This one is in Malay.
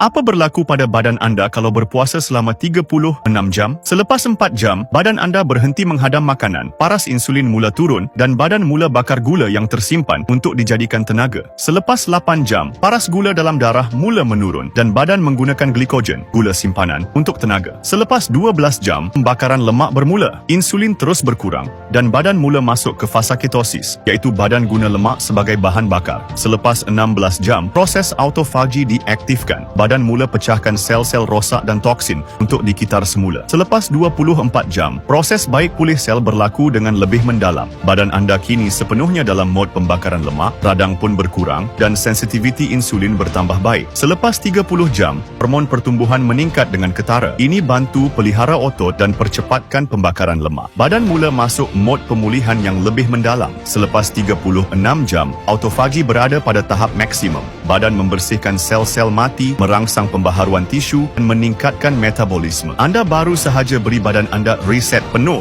Apa berlaku pada badan anda kalau berpuasa selama 36 jam? Selepas 4 jam, badan anda berhenti menghadam makanan, paras insulin mula turun dan badan mula bakar gula yang tersimpan untuk dijadikan tenaga. Selepas 8 jam, paras gula dalam darah mula menurun dan badan menggunakan glikogen, gula simpanan, untuk tenaga. Selepas 12 jam, pembakaran lemak bermula. Insulin terus berkurang dan badan mula masuk ke fasa ketosis, iaitu badan guna lemak sebagai bahan bakar. Selepas 16 jam, proses autofagi diaktifkan. Badan mula pecahkan sel-sel rosak dan toksin untuk dikitar semula. Selepas 24 jam, proses baik pulih sel berlaku dengan lebih mendalam. Badan anda kini sepenuhnya dalam mod pembakaran lemak, radang pun berkurang dan sensitiviti insulin bertambah baik. Selepas 30 jam, hormon pertumbuhan meningkat dengan ketara. Ini bantu pelihara otot dan percepatkan pembakaran lemak. Badan mula masuk mod pemulihan yang lebih mendalam. Selepas 36 jam, autofagi berada pada tahap maksimum. Badan membersihkan sel-sel mati, merangsang pembaharuan tisu dan meningkatkan metabolisme. Anda baru sahaja beri badan anda reset penuh.